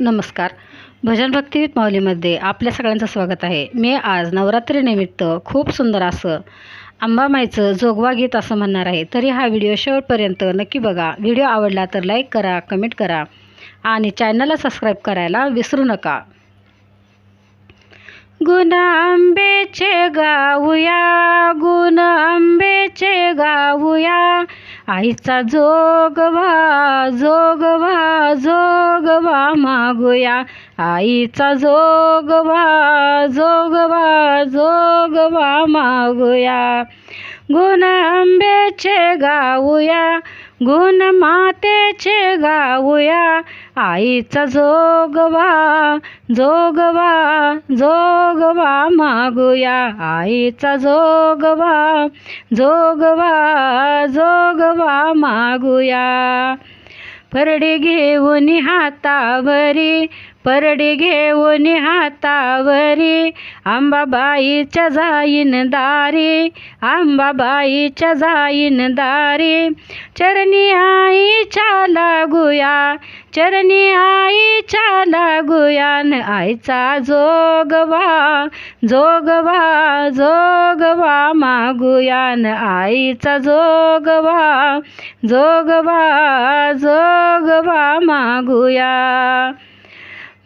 नमस्कार. भजन भक्ती विथ माऊलीमध्ये आपल्या सगळ्यांचं स्वागत आहे. मी आज नवरात्रीनिमित्त खूप सुंदर असं अंबामाईचं जोगवा गीत असं म्हणणार आहे. तरी हा व्हिडिओ शेवटपर्यंत नक्की बघा. व्हिडिओ आवडला तर लाईक करा कमेंट करा आणि चॅनलला सबस्क्राईब करायला विसरू नका. गुण आंबेचे गाऊया गुण आंबेचे गाऊया. आईचा जोगवा जोगवा. जोगवा मागूया. आईचा जोगवा जोगवा जोगवा मागूया. गुण आंबेचे गाऊया गुण मातेचे गाऊया. आईचा जोगवा जोगवा जोगवा मागूया. आईचा जोगवा जोगवा जोगवा मागूया. परडी घेऊन हातावरी परडी घेऊन हातावरी आंबाबाईच्या जाईन दारी आंबाबाईच्या जाईन दारी. चरणी आईच्या लागूया चरणी आईच्या लागूया न आईचा जोगवा जोगवा जोगवा मागुयान न आईचा जोगवा जोगवा जोगवा मागुया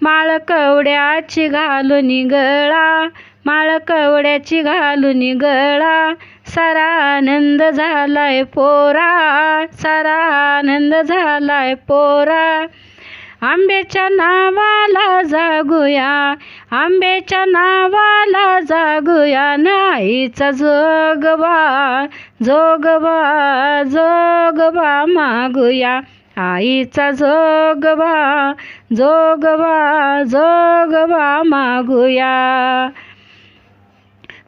माळ कवड्याची घालून गळा माळ कवड्याची घालून गळा सारा आनंद झालाय पोरा सारा आनंद झालाय पोरा. आंब्याच्या नावाला जागूया आंब्याच्या नावाला जागूया नाहीचा जोगवा जोगवा जोगवा मागूया. आईचा जोगवा जोगवा जोगवा मागूया.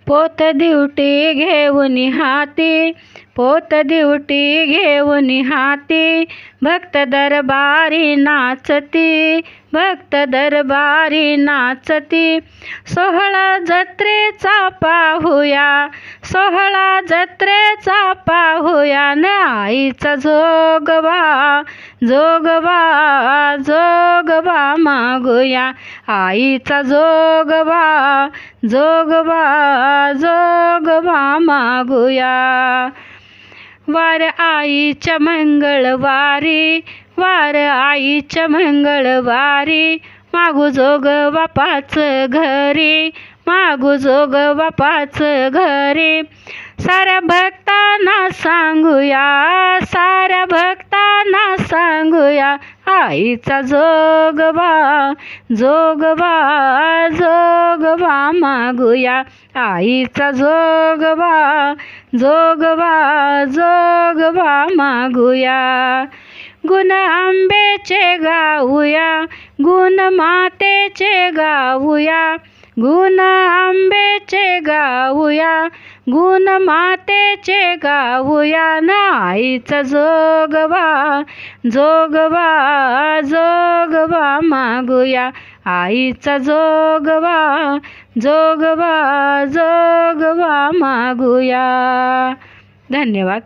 पोत दिवटी घेऊन हाती पोत दिवटी घेऊन हाती. भक्त दरबारी नाचती भक्त दरबारी नाचती. सोहळा जत्रेचा पाहूया सोहळा जत्रेचा पाहूया. न आईचा जोगवा जोगवा जोगवा मागूया. आईचा जोगवा जोगवा जोगवा मागूया. वार आईच्या मंगळवारी वार आईच्या मंगळवारी मागू जोगवा घरी मागू जोगवा पाच घरी. साऱ्या भक्तांना सांगूया साऱ्या भक्तांना सांगूया आईचा जोगवा जोगवा जोगवा मागूया. आईचा जोगवा जोगवा जोगवा मागूया. गुण आंबेचे गाऊया गुण मातेचे गाऊया. गुण आंबेचे गाऊया गुण मातेचे गाऊया नाईचा जोगवा जोगवा जोगवा मागूया. आईचा जोगवा जोगवा जोगवा मागूया. धन्यवाद.